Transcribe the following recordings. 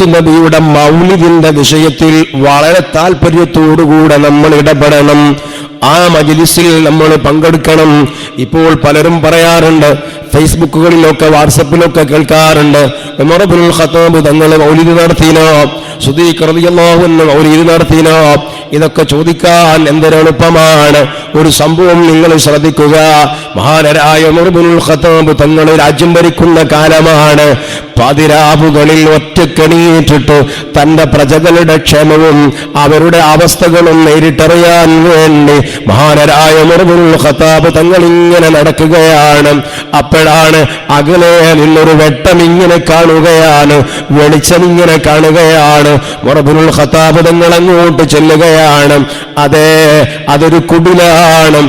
മുത്തുനബിയുടെ മൗലിദിന്റെ വിഷയത്തിൽ വളരെ താല്പര്യത്തോടുകൂടെ നമ്മൾ ഇടപെടണം. ആ മജിലിസിൽ നമ്മൾ പങ്കെടുക്കണം. ഇപ്പോൾ പലരും പറയാറുണ്ട് ഫേസ്ബുക്കുകളിലൊക്കെ വാട്സപ്പിലൊക്കെ കേൾക്കാറുണ്ട് ഖത്താബ് തങ്ങൾ മൗലിദ് നടത്തിനോ സുദീഖ് റളിയല്ലാഹു അൻഹു മൗലിദ് നടത്തിനോ ഇതൊക്കെ ചോദിക്കാൻ എന്തൊരെളുപ്പമാണ് ഒരു സംഭവം നിങ്ങൾ ശ്രദ്ധിക്കുക. മഹാനരായ മുർബുൽ ഖത്താബ് തങ്ങൾ രാജ്യം ഭരിക്കുന്ന കാലമാണ്. പതിരാവുകളിൽ ഒറ്റക്കെണീറ്റിട്ട് തന്റെ പ്രജകളുടെ ക്ഷേമവും അവരുടെ അവസ്ഥകളും നേരിട്ടറിയാൻ വേണ്ടി മഹാനരായ മുർബുൽ ഖത്താബ് തങ്ങൾ ഇങ്ങനെ നടക്കുകയാണ്. അപ്പോഴാണ് അകലെ നിന്നൊരു വെട്ടം ഇങ്ങനെ കാണുകയാണ്. വെളിച്ചം ഇങ്ങനെ കാണുകയാണ്. മുറബുൽ ഖത്താബ് തങ്ങൾ അങ്ങോട്ട് ചെല്ലുകയാണ്. ഗുഹയാണ് അതെ അതൊരു കുടിലാണ്.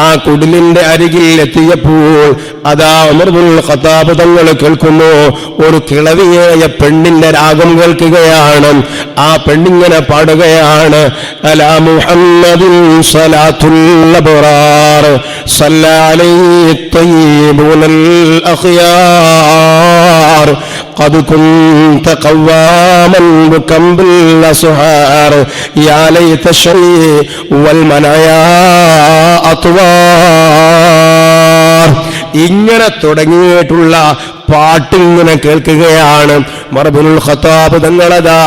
ആ കുടിലിന്റെ അരികിൽ എത്തിയപ്പോൾ അതാ ഉമർബുൽ ഖത്താബ് കേൾക്കുന്നു ഒരു കിളവിയായ പെണ്ണിന്റെ രാഗം കേൾക്കുകയാണ്. ആ പെണ്ണിങ്ങനെ പാടുകയാണ് അലാ മുഹമ്മദിൻ സലാത്തുൽ സല്ല അലൈഹി قد كنت قواما بكم بالأسحار يا ليت الشيء والمنايا أطوار ഇങ്ങനെ തുടങ്ങിയിട്ടുള്ള പാട്ടിങ്ങനെ കേൾക്കുകയാണ് മറബുൽ ഖത്താബ് തങ്ങളതാ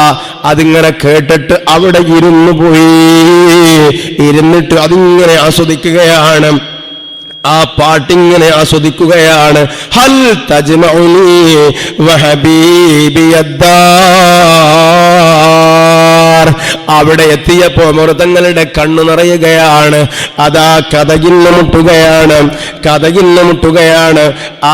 അതിങ്ങനെ കേട്ടിട്ട് അവിടെ ഇരുന്നു പോയി ഇരുന്നിട്ട് അതിങ്ങനെ ആസ്വദിക്കുകയാണ് ആ പാട്ടിങ്ങനെ ആസ്വദിക്കുകയാണ്. ഹൽ തജ്മഉനി വഹബീബി യദ്ദാർ അവിടെ എത്തിയപ്പോ മൃതങ്ങളുടെ കണ്ണു നിറയുകയാണ്. അതാ കഥകിന്ന് മുട്ടുകയാണ് കഥകിന്ന് മുട്ടുകയാണ്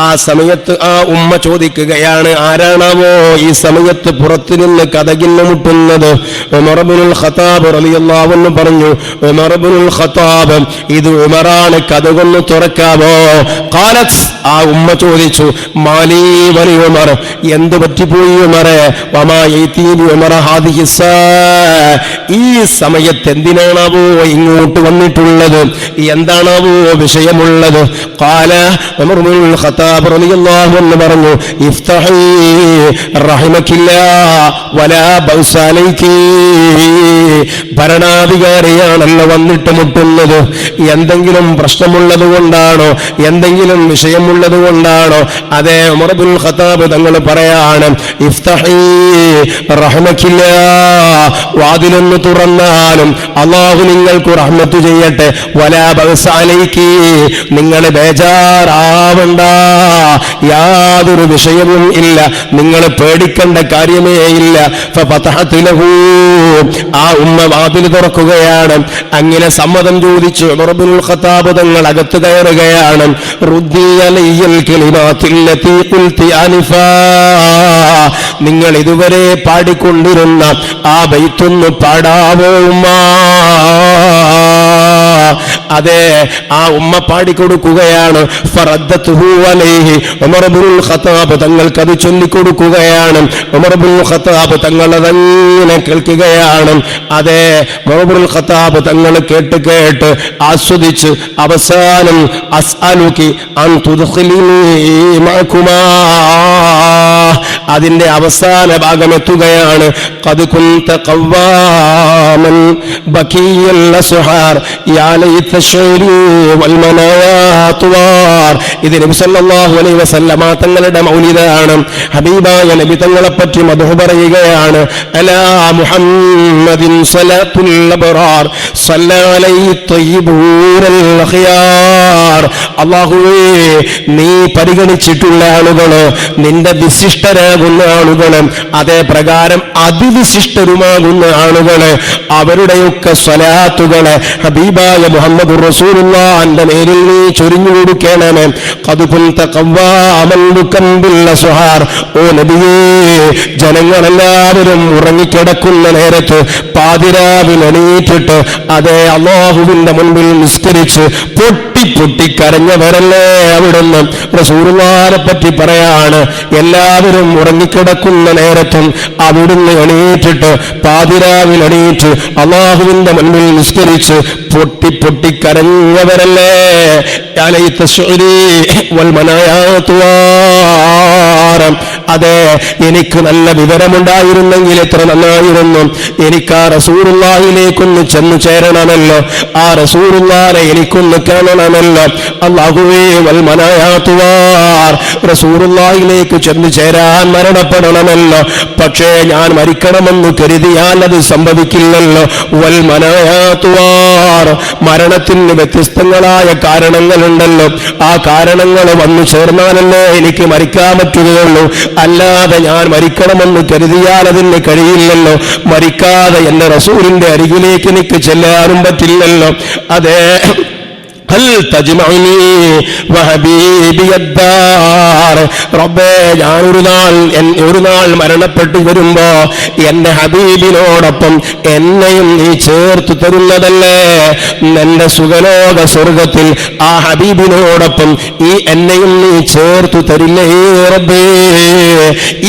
ആ സമയത്ത് ആ ഉമ്മ ചോദിക്കുകയാണ് ആരാണാവോ ഈ സമയത്ത് പുറത്തു നിന്ന് കഥകിന്ന് മുട്ടുന്നത് ഉമർബുൽ ഖത്താബ് അൻഹു പറഞ്ഞു ഉമർബുൽ ഖത്താബ് ഇത് ഉമറാണ് കഥകൊന്ന് തുറക്കാമോ കാലത്ത് ആ ഉമ്മ ചോദിച്ചു മാലീ വലി ഉമർ എന്ത് പറ്റിപ്പോയി ഉമറെ? വമാ ഉമറ ഹാദിഹി സാ. ഈ സമയത്ത് എന്തിനാണാവോ ഇങ്ങോട്ട് വന്നിട്ടുള്ളത്? എന്താണാവോ വിഷയമുള്ളത്? കാല ഖത്താബ് പറഞ്ഞു ഇഫ്തഹി വലാ ഭരണാധികാരിയാണല്ലോ വന്നിട്ട് മുട്ടുന്നത്. എന്തെങ്കിലും പ്രശ്നമുള്ളത് കൊണ്ടാണോ? എന്തെങ്കിലും വിഷയമുള്ളത് കൊണ്ടാണോ? അതേ ഉമർബുൽ ഖത്താബ് തങ്ങൾ പറയാണ് ഇഫ്തഹി റഹ്മക്കില്ല. വാതിലൊന്ന് തുറന്നാലും അള്ളാഹു നിങ്ങൾക്ക് റഹ്മത്ത് ചെയ്യട്ടെ. വലാ ബൗസാലേക്ക് നിങ്ങൾ ബേജാറാവണ്ട. യാതൊരു വിഷയവും ഇല്ല. നിങ്ങൾ പേടിക്കേണ്ട കാര്യമേ ഇല്ല. ആ ഉമ്മ വാതിൽ തുറക്കുകയാണ്. അങ്ങനെ സമ്മതം ചോദിച്ചു ഉമർബുൽ ഖത്താബ് തങ്ങൾ അകത്ത് കയറുകയാണ്. നിങ്ങൾ ഇതുവരെ പാടിക്കൊണ്ടിരുന്ന ആ ബൈത്തൊന്ന് പാടാവോ ഉമ്മ അതെ ആ ഉമ്മ പാടിക്കൊടുക്കുകയാണ് ഫറദ്ദത്തുഹു അലൈഹി ഉമർ ഇബ്നുൽ ഖത്താബ് തങ്ങൾക്ക് അത് ചൊല്ലിക്കൊടുക്കുകയാണ് ഉമർ ഇബ്നുൽ ഖത്താബ് തങ്ങൾ അതങ്ങനെ കേൾക്കുകയാണ് അതെ ഉമർ ഇബ്നുൽ ഖത്താബ് തങ്ങൾ കേട്ട് കേട്ട് ആസ്വദിച്ച് അവസാനം അസ്അലുക്കി അൻ തുദ്ഖിലിനി മഅകുമാ അതിന്റെ അവസാന ഭാഗം എത്തുകയാണ് قد كنت قواما بكي الأسحار يا ليت الشعري والمنايا طوار ഇത് നബി സല്ലല്ലാഹു അലൈഹി വസല്ലമ തങ്ങളുടെ മൗലിദാണ്. ഹബീബായ നബി തങ്ങളെ പറ്റി മധു പറയുകയാണ് അലാ മുഹമ്മദിൻ അല്ലാഹുവേ നീ പരിഗണിച്ചിട്ടുള്ള ആളുകൾ നിന്റെ വിശിഷ്ടരാകുന്ന ആളുകൾ അതേ പ്രകാരം അതിവിശിഷ്ടരുമാകുന്ന ആളുകൾ അവരുടെയൊക്കെ സ്വലാത്തുകൾ ഹബീബായ മുഹമ്മദ് റസൂലുള്ളാന്റെ നേരിൽ നീ ചൊരിഞ്ഞു കൊടുക്കണമേ. ഓ നബിയേ ജനങ്ങളെല്ലാവരും ഉറങ്ങിക്കിടക്കുന്ന നേരത്ത് പാതിരാവിൽ എണീറ്റിട്ട് അതേ അള്ളാഹുവിന്റെ മുൻപിൽ നിസ്കരിച്ച് പൊട്ടി പൊട്ടി കരഞ്ഞവരല്ലേ അവിടുന്ന്? റസൂലുള്ളാനെ പറ്റി പറയാണ്. എല്ലാവരും ഉറങ്ങിക്കിടക്കുന്ന നേരത്തും അവിടുന്ന് എണീറ്റിട്ട് പാതിരാവിൽ എണീറ്റ് അള്ളാഹുവിന്റെ മുൻപിൽ നിസ്കരിച്ച് പൊട്ടി പൊട്ടി കരഞ്ഞവരല്ലേ അതെ എനിക്ക് നല്ല വിവരമുണ്ടായിരുന്നെങ്കിൽ എത്ര നന്നായിരുന്നു. എനിക്ക് ആ റസൂറുല്ലാഹിലേക്കൊന്ന് ചെന്നു ചേരണമല്ലോ. ആ റസൂറുല്ലാനെ എനിക്കൊന്ന് കാണണമല്ലോ. അള്ളാഹുവേ റസൂറുല്ലാഹിലേക്ക് ചെന്നു ചേരാൻ മരണപ്പെടണമല്ലോ പക്ഷേ ഞാൻ മരിക്കണമെന്ന് കരുതിയാൽ അത് സംഭവിക്കില്ലല്ലോ. വൽമനയാത്തുവാർ മരണത്തിന് വ്യത്യസ്തങ്ങളായ കാരണങ്ങളുണ്ടല്ലോ. ആ കാരണങ്ങൾ വന്നു ചേർന്നാലല്ലേ എനിക്ക് മരിക്കാൻ പറ്റുകയുള്ളൂ. അല്ലാതെ ഞാൻ മരിക്കണമെന്ന് കരുതിയാൽ അതിന് കഴിയില്ലല്ലോ. മരിക്കാതെ എന്റെ റസൂലിന്റെ അരികിലേക്ക് എനിക്ക് ചെല്ലാനും പറ്റില്ലല്ലോ. അതെ ഹൽ തജ്മഉനി വഹബീബി അദ്ദാർ റബ്ബേ ഞാൻ ഒരു നാൾ ഒരു നാൾ മരണപ്പെട്ടു വരുമ്പോ എന്റെ ഹബീബിനോടൊപ്പം എന്നെയും നീ ചേർത്ത് തരുന്നതല്ലേ? എന്റെ സുഖലോക സ്വർഗത്തിൽ ആ ഹബീബിനോടൊപ്പം ഈ എന്നെയും നീ ചേർത്തു തരില്ലേ റബ്ബേ?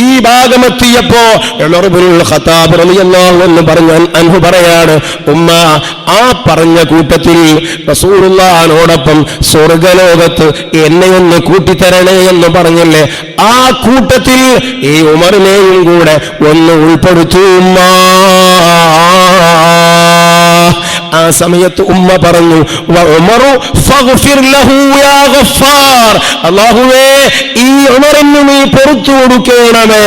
ഈ ഭാഗമെത്തിയപ്പോ ഖത്താബ് എന്ന് പറഞ്ഞ അൻഹു പറയാണ് ഉമ്മ ആ പറഞ്ഞ കൂട്ടത്തിൽ റസൂലുള്ളാഹിനോടൊപ്പം സ്വർഗലോകത്ത് എന്നെ ഒന്ന് കൂട്ടിത്തരണേ എന്ന് പറഞ്ഞില്ലേ? ആ കൂട്ടത്തിൽ ഈ ഉമറിനെയും കൂടെ ഒന്ന് ഉൾപ്പെടുത്തൂ. ഉമ്മ ആ. സമയത്ത് ഉമ്മ പറഞ്ഞു അള്ളാഹുവേ ഉമറു ഫഗ്ഫിർ ലഹു യാ ഗഫാർ." അല്ലാഹുവേ ഈ ഉമറിന് നീ പുറത്തു കൊടുക്കണമേ.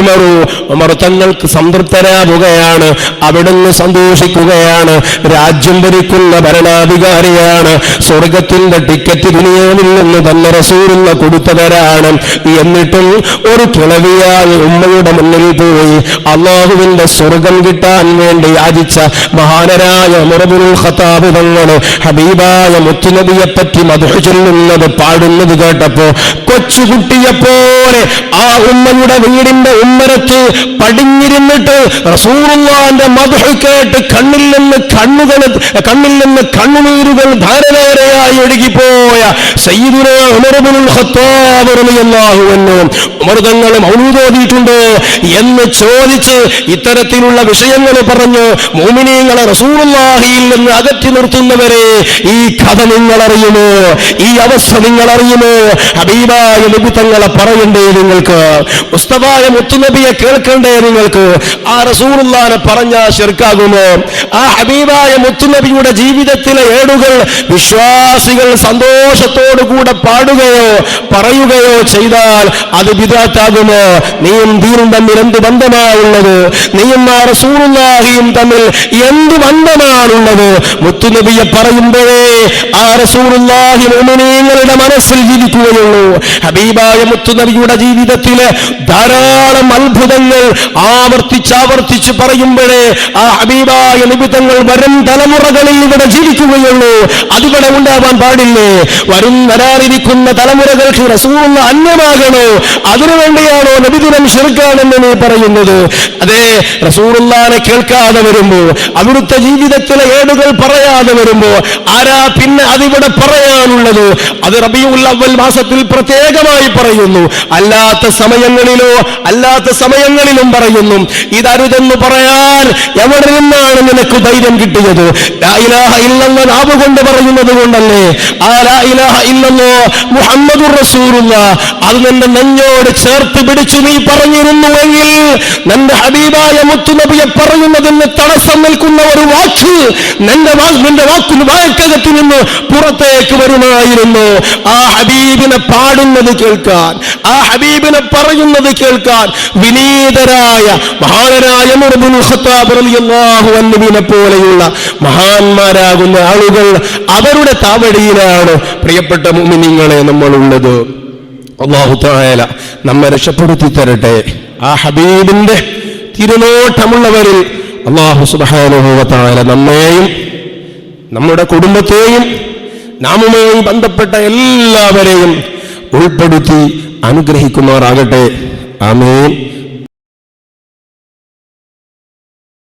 ഉമറു ഉമർ തങ്ങൾക്ക് സംതൃപ്തരാവുകയാണ് അവിടുന്ന് സന്തോഷിക്കുകയാണ് രാജ്യം ഭരിക്കുന്ന ഭരണാധികാരിയാണ് സ്വർഗത്തിന്റെ ടിക്കറ്റ് ദുനിയാവിൽ നിന്ന് തന്നെ റസൂലുള്ള കൊടുത്തവരാണ്. എന്നിട്ടും ഒരു കിളവിയായ ഉമ്മയുടെ മുന്നിൽ പോയി അള്ളാഹുവിന്റെ സ്വർഗം കിട്ടാൻ വേണ്ടി യാചിച്ച മഹാനരായ മുറബുൽ ഖത്താബ് ഹബീബായ മുത്തുനബിയെ പറ്റി മധു ചൊല്ലുന്നത് പാടുന്നത് കേട്ടപ്പോ കൊച്ചുകുട്ടിയെപ്പോലെ ആ ഉമ്മയുടെ വീടിന്റെ ഉമ്മരത്ത് പടിഞ്ഞിരുന്നിട്ട് റസൂറുള്ളാന്റെ മധു കേട്ട് കണ്ണിൽ നിന്ന് കണ്ണുകൾ കണ്ണിൽ നിന്ന് കണ്ണുനീരുകൾ ധാരധാരയായി ഒഴുകിപ്പോയ മൃതങ്ങൾ തങ്ങൾ എന്ന് ചോദിച്ച് ഇത്തരത്തിലുള്ള വിഷയങ്ങൾ പറഞ്ഞു മോമിനിയങ്ങളെ റസൂലുള്ളാഹിയിൽ നിന്ന് അകറ്റി നിർത്തുന്നവരെ ഈ കഥ നിങ്ങൾ അറിയുമോ ഈ അവസ്ഥ നിങ്ങൾ അറിയുമോ ഹബീബായ നബി പറയണ്ടേ നിങ്ങൾക്ക്? മുസ്തഫായ മുത്തുനബിയെ കേൾക്കണ്ടേ നിങ്ങൾക്ക്? ആ റസൂറുല്ലാനെ പറഞ്ഞാ ശിർക്കാകുമോ? ആ ഹബീബായ മുത്തുനബിയുടെ ജീവിതത്തിലെ ഏടുകൾ വിശ്വാസികൾ സന്തോഷത്തോടു കൂടെ പാടുകയോ പറയുകയോ ചെയ്താൽ അത് വിദാത്താകുമോ നീയും ദീനും തമ്മിൽ എന്ത് ബന്ധമാണുള്ളത്? നീയും ആ റസൂറുല്ലാഹിയും തമ്മിൽ എന്ത് ബന്ധമാണുള്ളത്? മുത്തുനബിയെ പറയുമ്പോഴേ ആ റസൂറുല്ലാഹി മുഅ്മിനീങ്ങളുടെ മനസ്സിൽ ജീവിക്കുകയുള്ളൂ. ഹബീബായ മുത്തുനബിയുടെ ജീവിതത്തിലെ ധാരാളം അത്ഭുതങ്ങൾ ആവർത്തിച്ചാവർത്തിച്ച് പറയുമ്പോഴേ ആ ഹബീബായ നിബിതങ്ങൾ വരും തലമുറകളിൽ ഇവിടെ ജീവിക്കുകയുള്ളൂ. അതിവിടെ ഉണ്ടാവാൻ പാടില്ലേ? വരും വരാനിരിക്കുന്ന തലമുറകൾക്ക് റസൂലുള്ള അന്യമാകണോ? അതിനുവേണ്ടിയാണോ നബിദിനം ശിർക്കാണെന്ന് നീ പറയുന്നത്? അതെ റസൂറുല്ലാനെ കേൾക്കാതെ വരുമ്പോ അവിടുത്തെ ജീവിതത്തിലെ ഏടുകൾ പറയാതെ വരുമ്പോ ആരാ പിന്നെ അതിവിടെ പറയാനുള്ളത്? അത് റബിയുൽ അവൽ മാസത്തിൽ പ്രത്യേകമായി പറയുന്നു. അല്ലാത്ത സമയങ്ങളിലോ അല്ലാത്ത സമയങ്ങളിലും പറയുന്നു ഇതരുതെന്ന് പറയാൻ എവിടെ നിന്നാണ് നിനക്ക് ധൈര്യം കിട്ടിയത്? കൊണ്ട് പറയുന്നത് കൊണ്ടല്ലേ? ഇല്ലല്ലോ മുഹമ്മദ് അത് നിന്റെ നെഞ്ഞോട് ചേർത്ത് പിടിച്ചു നീ പറഞ്ഞിരുന്നുവെങ്കിൽ നിന്റെ ഹബീബായ മുത്തുനബിയെ പറയുന്നതിന് തടസ്സം നിൽക്കുന്ന ഒരു വാക്ക് നിന്റെ നിന്റെ വാക്കിന് വാക്കകത്ത് നിന്ന് പുറത്തേക്ക് വരുമായിരുന്നു. ആ ഹബീബിനെ പാടുന്നത് കേൾക്കാൻ ആ ഹബീബിനെ പറയുന്നത് കേൾക്കാൻ വിനീതരായ മഹാനരായ ഖത്താബ് പോലെയുള്ള മഹാന്മാരാകുന്ന ആളുകൾ അവരുടെ താവടിയിലാണ് പ്രിയപ്പെട്ട മുമിനിങ്ങളെ നമ്മളുള്ളത്. അള്ളാഹു തായാല നമ്മെ രക്ഷപ്പെടുത്തി തരട്ടെ. ആ ഹബീബിന്റെ തിരുനോട്ടമുള്ളവരിൽ അള്ളാഹു സുബാനുഭവത്തായ നമ്മെയും നമ്മുടെ കുടുംബത്തെയും നാമുമായി ബന്ധപ്പെട്ട എല്ലാവരെയും ഉൾപ്പെടുത്തി അനുഗ്രഹിക്കുമാറാകട്ടെ. ആമേൻ.